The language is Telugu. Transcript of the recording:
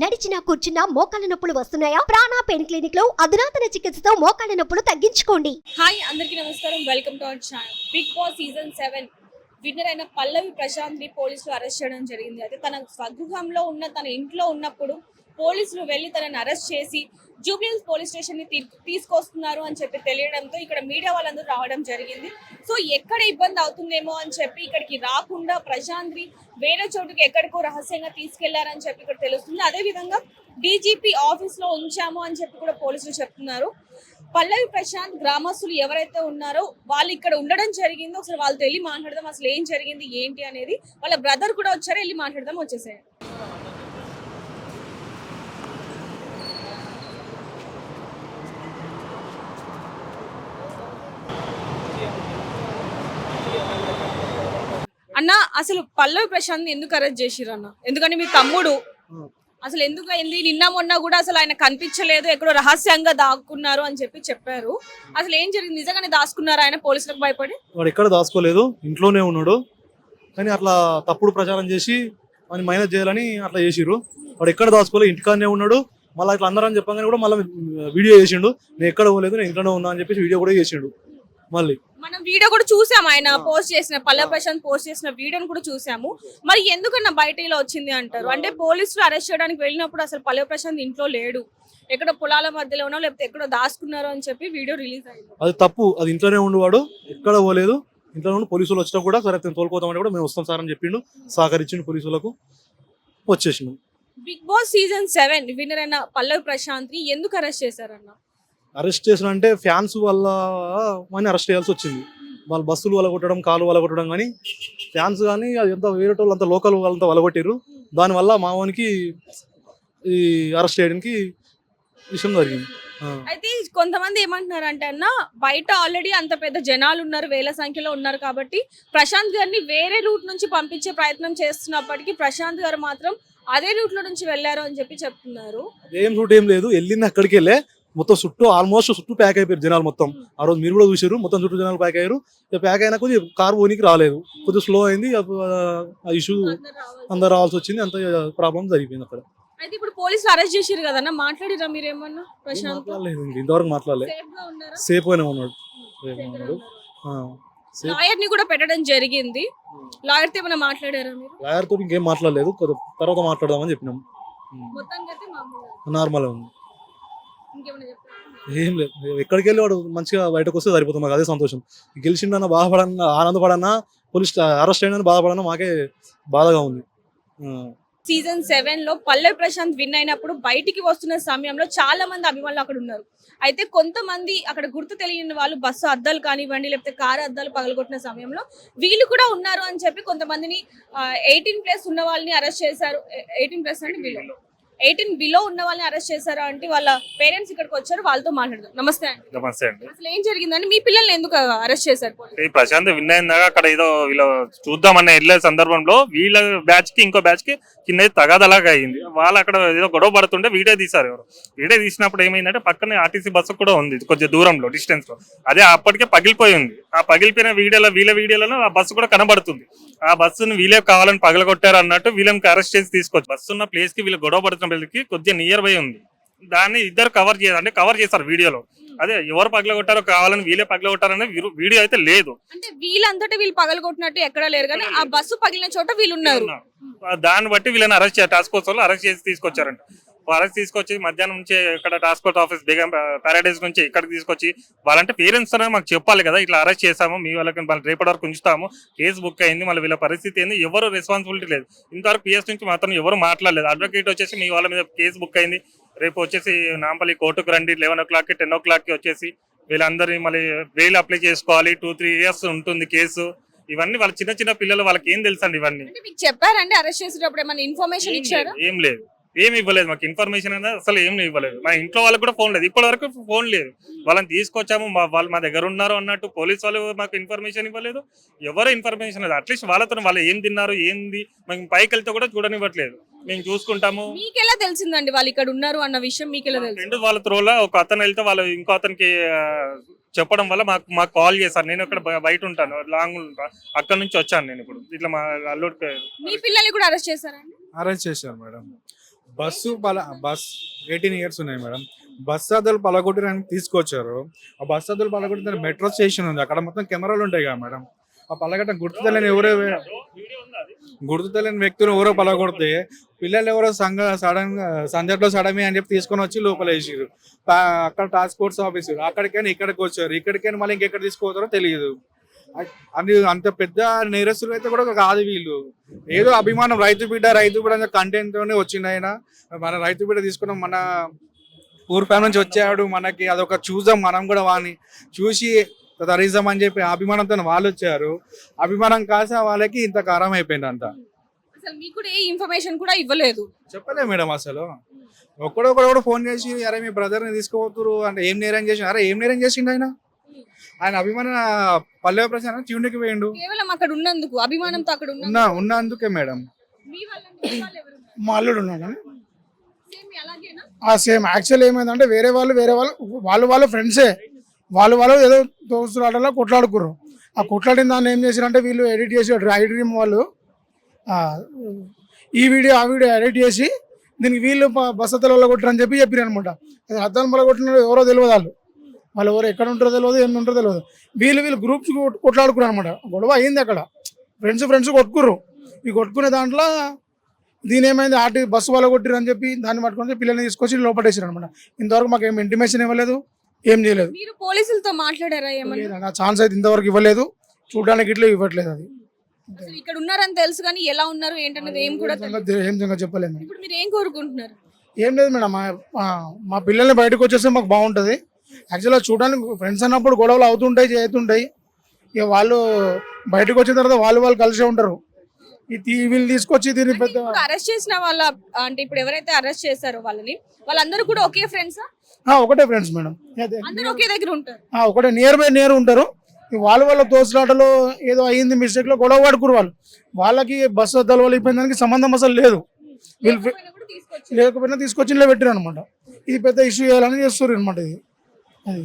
నడిచినా కూర్చున్నా మోకాళ్ళ నొప్పులు వస్తున్నాయా? ప్రాణా పెయిన్ క్లినిక్లో అధునాతన చికిత్సతో మోకాళ్ళ నొప్పులు తగ్గించుకోండి. హాయ్ అందరికీ నమస్కారం. Welcome to our channel Bigg Boss season seven winner అయిన పల్లవి ప్రశాంత్ని పోలీసులు అరెస్ట్ చేయడం జరిగింది. అయితే తన స్వగృహంలో ఉన్న తన ఇంట్లో ఉన్నప్పుడు పోలీసులు వెళ్ళి తనని అరెస్ట్ చేసి జూబ్లీహిల్స్ పోలీస్ స్టేషన్ని తీసుకొస్తున్నారు అని చెప్పి తెలియడంతో ఇక్కడ మీడియా వాళ్ళందరూ రావడం జరిగింది. సో ఎక్కడ ఇబ్బంది అవుతుందేమో అని చెప్పి ఇక్కడికి రాకుండా ప్రశాంత్రి వేరే చోటుకి ఎక్కడికో రహస్యంగా తీసుకెళ్ళారని చెప్పి ఇక్కడ తెలుస్తుంది. అదే విధంగా డీజీపీ ఆఫీస్లో ఉంచాము అని చెప్పి కూడా పోలీసులు చెప్తున్నారు. పల్లవి ప్రశాంత్ గ్రామస్తులు ఎవరైతే ఉన్నారో వాళ్ళు ఇక్కడ ఉండడం జరిగిందో. ఒకసారి వాళ్ళతో వెళ్ళి మాట్లాడదాం అసలు ఏం జరిగింది ఏంటి అనేది వాళ్ళ బ్రదర్ కూడా వచ్చారు వెళ్ళి మాట్లాడదాం వచ్చేసాయి అన్న అసలు పల్లవి ప్రశాంత్ ఎందుకు అరెస్ట్ చేసిరు అన్న? ఎందుకంటే మీ తమ్ముడు అసలు ఎందుకు అయింది? నిన్న మొన్న కూడా అసలు ఆయన కనిపించలేదు ఎక్కడో రహస్యంగా దాక్కున్నారు అని చెప్పి చెప్పారు. అసలు ఏం జరిగింది? నిజంగానే దాచుకున్నారు ఆయన? పోలీసులకు భయపడి? వాడు ఎక్కడ దాచుకోలేదు ఇంట్లోనే ఉన్నాడు. కానీ అట్లా తప్పుడు ప్రచారం చేసి వాడిని మైనస్ చేయాలని అట్లా చేసిరు వాడు ఎక్కడ దాచుకోలేదు ఇంటికాడనే ఉన్నాడు. మళ్ళీ ఇట్లా అందరని చెప్పగానే కూడా మళ్ళీ వీడియో చేసిండు. నేను ఎక్కడ పోలేదు నేను ఇంట్లోనే ఉన్నా అని చెప్పేసి వీడియో కూడా చేసిండు. మళ్ళీ. మనం వీడియో కూడా చూసాం ఆయన పోస్ట్ చేసిన పల్లవి ప్రశాంత్ పోస్ట్ చేసిన వీడియోని కూడా చూసాము. మరి ఎందుకన్నా బయట ఇలా వచ్చింది అంటారు? అంటే పోలీసులు అరెస్ట్ చేయడానికి వెళ్ళినప్పుడు అసలు పల్లవి ప్రశాంత్ ఇంట్లో లేడు. ఎక్కడ పొలాల మధ్యలోనో లేకపోతే ఎక్కడో దాచుకున్నారో అని చెప్పి వీడియో రిలీజ్ అయింది. అది తప్పు. అది ఇంట్లోనే ఉండేవాడు ఎక్కడ పోలేదు. ఇంట్లో నుండి పోలీసులు వచ్చినా కూడా సరే అతను తోలుకోతామని కూడా మేము వస్తాం సార్ అని చెప్పిండు. సహకరించిండు పోలీసులకు. వచ్చేసినాం Bigg Boss season seven winner అయిన పల్లవి ప్రశాంత్ని ఎందుకు అరెస్ట్ చేశారన్న? అరెస్ట్ చేసిన అంటే ఫ్యాన్స్ వల్ల అని అరెస్ట్ చేయాల్సి వచ్చింది. వాళ్ళు బస్సులు వలగొట్టడం కాలు వలగొట్టడం కానీ ఫ్యాన్స్ కానీ అది ఎంత వేరే వాళ్ళు అంత లోకల్ వాళ్ళంతా వలగొట్టారు దానివల్ల మావానికి ఈ అరెస్ట్ చేయడానికి విషయం జరిగింది. అయితే కొంతమంది ఏమంటున్నారు అంటే అన్న బయట ఆల్రెడీ అంత పెద్ద జనాలు ఉన్నారు వేల సంఖ్యలో ఉన్నారు కాబట్టి ప్రశాంత్ గారిని వేరే రూట్ నుంచి పంపించే ప్రయత్నం చేస్తున్నప్పటికీ ప్రశాంత్ గారు మాత్రం అదే రూట్లో నుంచి వెళ్ళారు అని చెప్పి చెప్తున్నారు. ఏం రూట్ ఏం లేదు వెళ్ళింది అక్కడికి వెళ్ళే మొత్తం చుట్టూ ఆల్మోస్ట్ చుట్టూ ప్యాక్ అయిపోయారు జనాలు మొత్తం. ఆ రోజు మీరు కూడా చూసారు మొత్తం చుట్టూ జనాలు ప్యాక్ అయ్యారు. ప్యాక్ అయినా కొద్దిగా కార్ పోనీకి రాలేదు. కొద్దిగా స్లో అయింది ఆ ఇష్యూ అందరు రావాలి. అందరు రావాల్సి వచ్చింది అంత ప్రాబ్లం జరిగిపోయింది అక్కడ. అయితే ఇప్పుడు పోలీసులు అరెస్ట్ చేసిరు కదన్న? మాట్లాడిరా మీరేమన్నా ప్రశాంత్? మాట్లాడలేదు ఇంతవరకు మాట్లాడలేదు. సేఫ్ గానే ఉన్నాడు. సేఫ్ ఉన్నాడు. లాయర్ని కూడా పెట్టడం జరిగింది. లాయర్తో ఏమైనా మాట్లాడారా మీరు? లాయర్ తోటి ఇంకేం మాట్లాడలేదు. కొద్ది తర్వాత మాట్లాడదామని చెప్పినాం. నార్మల్ ఉంది. ఏం లేదు. ఎక్కడికి వెళ్ళి వాడు మంచిగా బయటకు వస్తే సరిపోతుంది. మాకు అదే సంతోషం. గెలిచిండన్న బాధపడన్నా ఆనందపడన్నా పోలీస్ అరెస్ట్ అయినా బాధపడన్నా మాకే బాధగా ఉంది. సీజన్ సెవెన్లో పల్లవి ప్రశాంత్ విన్ అయినప్పుడు బయటికి వస్తున్న సమయంలో చాలా మంది అభిమానులు అక్కడ ఉన్నారు. అయితే కొంతమంది అక్కడ గుర్తు తెలియని వాళ్ళు బస్సు అద్దాలు కానివ్వండి లేకపోతే కారు అద్దాలు పగలగొట్టిన సమయంలో వీళ్ళు కూడా ఉన్నారు అని చెప్పి కొంతమందిని ఎయిటీన్ ప్లస్ ఉన్న వాళ్ళని అరెస్ట్ చేశారు. ఎయిటీన్ ప్లస్ అంటే బిలో ఎయిటీన్ బిలో ఉన్న వాళ్ళని అరెస్ట్ చేశారు అంటే వాళ్ళ పేరెంట్స్ ఇక్కడికి వచ్చారు వాళ్ళతో మాట్లాడదాం. నమస్తే అండి. నమస్తే అండి. అసలు ఏం జరిగిందండి? మీ పిల్లల్ని ఎందుకు అరెస్ట్ చేశారు? ఈ ప్రశాంత్ విన్ అయిందాక అక్కడ ఏదో వీళ్ళు చూద్దామన్న వెళ్ళే సందర్భంలో వీళ్ళ బ్యాచ్కి ఇంకో బ్యాచ్కి కింద తగాదలాగా అయింది. వాళ్ళు అక్కడ ఏదో గొడవ పడుతుంటే వీడియో తీశారు ఎవరు. వీడియో తీసినప్పుడు ఏమైందంటే పక్కనే ఆర్టీసీ బస్సు కూడా ఉంది కొంచెం దూరంలో డిస్టెన్స్లో అదే అప్పటికే పగిలిపోయి ఉంది. ఆ పగిలిపోయిన వీడియోలో వీళ్ళ వీడియోలలో ఆ బస్సు కూడా కనబడుతుంది. ఆ బస్సును వీళ్ళే కావాలని పగలగొట్టారు అన్నట్టు వీళ్ళని అరెస్ట్ చేసి తీసుకొచ్చి బస్సు ఉన్న ప్లేస్కి వీళ్ళు గొడవ పడుతున్న ప్లేస్కి కొద్దిగా నియర్ బై ఉంది. దాన్ని ఇద్దరు కవర్ చేయాలి అంటే కవర్ చేస్తారు వీడియోలో. అదే ఎవరు పగలగొట్టారో కావాలని వీళ్ళే పగలగొట్టారనే వీడియో అయితే లేదు. అంటే వీళ్ళంతటా వీళ్ళు పగలగొట్టినట్టు ఎక్కడా లేరు కానీ ఆ బస్సు పగిలిన చోట వీళ్ళు ఉన్నారు దాన్ని బట్టి వీళ్ళని అరెస్ట్ టాస్క్ ఫోర్స్ వాళ్ళు అరెస్ట్ చేసి తీసుకొచ్చారంట. అరెస్ట్ తీసుకొచ్చి మధ్యాహ్నం నుంచి ఇక్కడ task force office Begum Paradise నుంచి ఇక్కడికి తీసుకొచ్చి వాళ్ళంటే పేరెంట్స్ అనే మాకు చెప్పాలి కదా ఇట్లా అరెస్ట్ చేసాము మీ వాళ్ళకి వాళ్ళు రేపటి వరకు ఉంచుతాము కేసు బుక్ అయింది మళ్ళీ వీళ్ళ పరిస్థితి ఏంది ఎవరు రెస్పాన్సిబిలిటీ లేదు. ఇంతవరకు పిఎస్ నుంచి మాత్రం ఎవరు మాట్లాడలేదు. అడ్వకేట్ వచ్చేసి మీ వాళ్ళ మీద కేసు బుక్ అయింది రేపు వచ్చేసి నాంపల్లి కోర్టుకు రండి లెవెన్ ఓ క్లాక్కి టెన్ ఓ క్లాక్కి వచ్చేసి వీళ్ళందరినీ మళ్ళీ బెయిల్ అప్లై చేసుకోవాలి. టూ త్రీ ఇయర్స్ ఉంటుంది కేసు. ఇవన్నీ వాళ్ళ చిన్న చిన్న పిల్లలు వాళ్ళకి ఏం తెలుసండి ఇవన్నీ? అంటే మీకు చెప్పారండి అరెస్ట్ చేసేటప్పుడు ఏమైనా ఇన్ఫర్మేషన్ ఇచ్చారా? ఏం లేదు. ఏమి ఇవ్వలేదు మాకు ఇన్ఫర్మేషన్ అనేది అసలు ఏం ఇవ్వలేదు. మా ఇంట్లో వాళ్ళకి కూడా ఫోన్ లేదు. ఇప్పటి వరకు ఫోన్ లేదు. వాళ్ళని తీసుకొచ్చాము మా వాళ్ళు మా దగ్గర ఉన్నారు అన్నట్టు పోలీస్ వాళ్ళు మాకు ఇన్ఫర్మేషన్ ఇవ్వలేదు. ఎవరు ఇన్ఫర్మేషన్ లేదు. అట్లీస్ట్ వాళ్ళతో వాళ్ళు ఏం తిన్నారు ఏంది మేము పైకి వెళ్తే కూడా చూడనివ్వట్లేదు. మేము చూసుకుంటాము. మీకు ఎలా తెలిసిందండి వాళ్ళు ఇక్కడ ఉన్నారు అన్న విషయం మీకు ఎలా తెలుసు ఫ్రెండ్ వాళ్ళ త్రోలో ఒక అతను వెళ్తే వాళ్ళు ఇంకో అతనికి చెప్పడం వల్ల మాకు మాకు కాల్ చేశారు. నేను ఇక్కడ బయట ఉంటాను. లాంగ్ ఉంటా. అక్కడ నుంచి వచ్చాను నేను ఇప్పుడు. ఇట్లా మా అల్లుడికి మీ పిల్లల్ని కూడా అరెస్ట్ చేశారండి అరెస్ట్ చేశారు మేడం. బస్సు పల బస్ ఎయిటీన్ ఇయర్స్ ఉన్నాయి మేడం. బస్ అద్దలు పలగొట్టడానికి తీసుకొచ్చారు. ఆ బస్ అద్దలు పలగొట్టిన మెట్రో స్టేషన్ ఉంది. అక్కడ మొత్తం కెమెరాలు ఉంటాయి కదా మేడం. ఆ పలగట్ట గుర్తు తెలియని ఎవరో గుర్తు తెలియని వ్యక్తులు ఎవరో పలగొడితే పిల్లలు ఎవరో సంఘ సడన్ సందర్లో సడమే అని చెప్పి తీసుకొని వచ్చి లోపల వేసారు అక్కడ టాస్క్ ఫోర్స్ ఆఫీసర్. అక్కడికైనా ఇక్కడికి వచ్చారు. ఇక్కడికైనా మళ్ళీ ఇంకెక్కడ తీసుకుపోతారో తెలియదు. అని అంత పెద్ద నేరస్తులు అయితే కూడా కాదు వీళ్ళు. ఏదో అభిమానం రైతు బిడ్డ రైతు బిడ్డ కంటెంట్ తోనే వచ్చింది ఆయన. మన రైతు బిడ్డ తీసుకున్నాం మన ఊరు ఫ్యామ్ నుంచి వచ్చాడు. మనకి అదొక చూసాం మనం కూడా వాడిని చూసి తరిజం అని చెప్పి అభిమానంతో వాళ్ళు వచ్చారు. అభిమానం కాసా వాళ్ళకి ఇంత కారం అయిపోయింది అంత అసలు మీకు కూడా ఏ ఇన్ఫర్మేషన్ కూడా ఇవ్వలేదు. చెప్పలే మేడం అసలు. ఒక్కడొక్కడొకడు ఫోన్ చేసి అరే మీ బ్రదర్ని తీసుకోపోతురు అంటే ఏం నేరం చేసి అరే ఏం నేరం చేసిండు ఆయన? ఆయన అభిమాన పల్లె ప్రచారం ట్యూన్కి పోయిండు కేవలం అక్కడ ఉన్నందుకు అభిమానంతో అక్కడ ఉన్న ఉన్న ఉన్నందుకే మేడం. మీ వాళ్ళ మీ వాళ్ళు ఎవరు ఉన్నారు? మా అల్లుడు ఉన్నాడు సేమ్ అలాగేనా? ఆ సేమ్. యాక్చువల్ ఏమైందంటే వేరే వాళ్ళు వేరే వాళ్ళు వాళ్ళు వాళ్ళు ఫ్రెండ్సే వాళ్ళు వాళ్ళు ఏదో దోస్తులాటలో కొట్లాడుకుర్రు. ఆ కొట్లాడిన దాన్ని ఏం చేశారంటే వీళ్ళు ఎడిట్ చేసి ఐ డ్రీమ్ వాళ్ళు. ఆ, ఈ వీడియో ఆ వీడియో ఎడిట్ చేసి దీనికి వీళ్ళు బ- బస్ అద్దలు కొట్టారని చెప్పి చెప్పారు అనమాట అద్దాలు మళ్ళీ కొట్టిన ఎవరో తెలియదు వాళ్ళు. వాళ్ళు ఎవరు ఎక్కడ ఉంటారో తెలియదు ఏమి ఉంటారో తెలియదు వీళ్ళు వీళ్ళు గ్రూప్స్ కొట్లాడుకున్నారు అనమాట గొడవ అయింది అక్కడ. ఫ్రెండ్స్ ఫ్రెండ్స్ కొట్టుకుర్రు. ఈ కొట్టుకునే దాంట్లో దీని ఏమైంది? ఆర్టీ బస్సు వాళ్ళ కొట్టిరు అని చెప్పి దాన్ని పట్టుకొని పిల్లల్ని తీసుకొచ్చి లోపటేసారు అనమాట ఇంతవరకు మాకు ఏం ఇంటిమేషన్ ఇవ్వలేదు ఏం చేయలేదు. మీరు పోలీసులతో మాట్లాడారా ఏమన్నా? లేదన్న ఛాన్స్ అయితే ఇంతవరకు ఇవ్వలేదు. చూడడానికి ఇట్లా ఇవ్వట్లేదు అది. ఇక్కడ ఉన్నారని తెలుసు కానీ ఎలా ఉన్నారు ఏంటన్నది ఏం కూడా ఏం చెప్పలేదు మేడం ఇప్పుడు మీరు ఏం కోరుకుంటున్నారు? ఏం లేదు మేడం మా పిల్లల్ని బయటకు వచ్చేస్తే మాకు బాగుంటుంది. యాక్చువల్గా చూడడానికి ఫ్రెండ్స్ అన్నప్పుడు గొడవలు అవుతుంటాయి చేస్తుంటాయి. ఇక వాళ్ళు బయటకు వచ్చిన తర్వాత వాళ్ళు వాళ్ళు కలిసే ఉంటారు. వీళ్ళు తీసుకొచ్చి దీన్ని పెద్ద అరెస్ట్ చేసిన వాళ్ళ అంటే ఇప్పుడు ఎవరైతే అరెస్ట్ చేశారో వాళ్ళని వాళ్ళందరూ కూడా ఒకే ఫ్రెండ్స్ ఒకటే ఫ్రెండ్స్ మేడం. ఒకే దగ్గర ఉంటారు. ఒకటే నియర్ బై నియర్ ఉంటారు. వాళ్ళ వాళ్ళ తోసులాటలో ఏదో అయ్యింది మిస్టేక్లో గొడవ పడుకురు వాళ్ళు. వాళ్ళకి బస్సు అద్దాల అయిపోయిన దానికి సంబంధం అసలు లేదు. వీళ్ళు లేకపోయినా తీసుకొచ్చి పెట్టారు అనమాట ఇది పెద్ద ఇష్యూ చేయాలని చేస్తారు అనమాట ఇది. అది